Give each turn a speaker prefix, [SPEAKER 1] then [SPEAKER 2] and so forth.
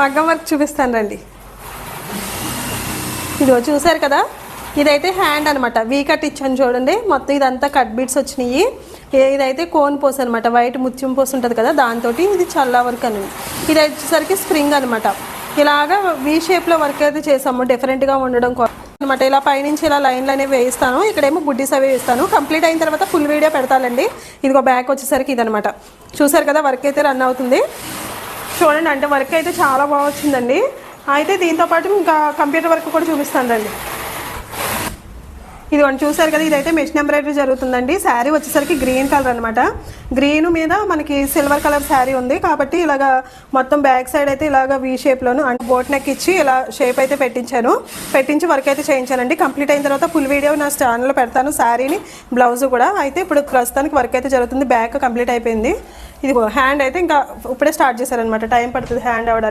[SPEAKER 1] మగ్గం వర్క్ చూపిస్తాను రండి. ఇదిగో చూసారు కదా? ఇదైతే హ్యాండ్ అనమాట వీ కట్ ఇచ్చాను చూడండి. మొత్తం ఇదంతా కట్ బీట్స్ వచ్చినాయి. ఇదైతే కోన్ పోస్ అనమాట వైట్ ముత్యం పోస్ ఉంటుంది కదా? దాంతో ఇది చల్లా వర్క్ అని. ఇది వచ్చేసరికి స్ప్రింగ్ అనమాట ఇలాగా వీ షేప్లో వర్క్ అయితే చేసాము. డిఫరెంట్గా ఉండడం కోసం అనమాట ఇలా పైనుంచి ఇలా లైన్లు అనేవి వేయిస్తాను. ఇక్కడేమో బుడ్డీస్ అవి వేస్తాను. కంప్లీట్ అయిన తర్వాత ఫుల్ వీడియో పెడతానండి. ఇదిగో బ్యాక్ వచ్చేసరికి ఇదనమాట చూసారు కదా? వర్క్ అయితే రన్ అవుతుంది. చూడండి అంటే వర్క్ అయితే చాలా బాగా వచ్చిందండి. అయితే దీంతో పాటు ఇంకా కంప్యూటర్ వర్క్ కూడా చూపిస్తాను ఇది వన్ చూసారు కదా ఇదైతే మెషిన్ ఎంబ్రాయిడరీ జరుగుతుందండి. శారీ వచ్చేసరికి గ్రీన్ కలర్ అనమాట గ్రీన్ మీద మనకి సిల్వర్ కలర్ శారీ ఉంది. కాబట్టి ఇలాగా మొత్తం బ్యాక్ సైడ్ అయితే ఇలాగ వీ షేప్లోను అంటే బోట్ నెక్ ఇచ్చి ఇలా షేప్ అయితే పెట్టించాను. పెట్టించి వర్క్ అయితే చేయించానండి. కంప్లీట్ అయిన తర్వాత ఫుల్ వీడియో నా ఛానల్లో పెడతాను. శారీని బ్లౌజ్ కూడా. అయితే ఇప్పుడు ప్రస్తుతానికి వర్క్ అయితే జరుగుతుంది. బ్యాక్ కంప్లీట్ అయిపోయింది. ఇది హ్యాండ్ అయితే ఇంకా ఇప్పుడే స్టార్ట్ చేశారనమాట టైం పడుతుంది హ్యాండ్ అవ్వడానికి.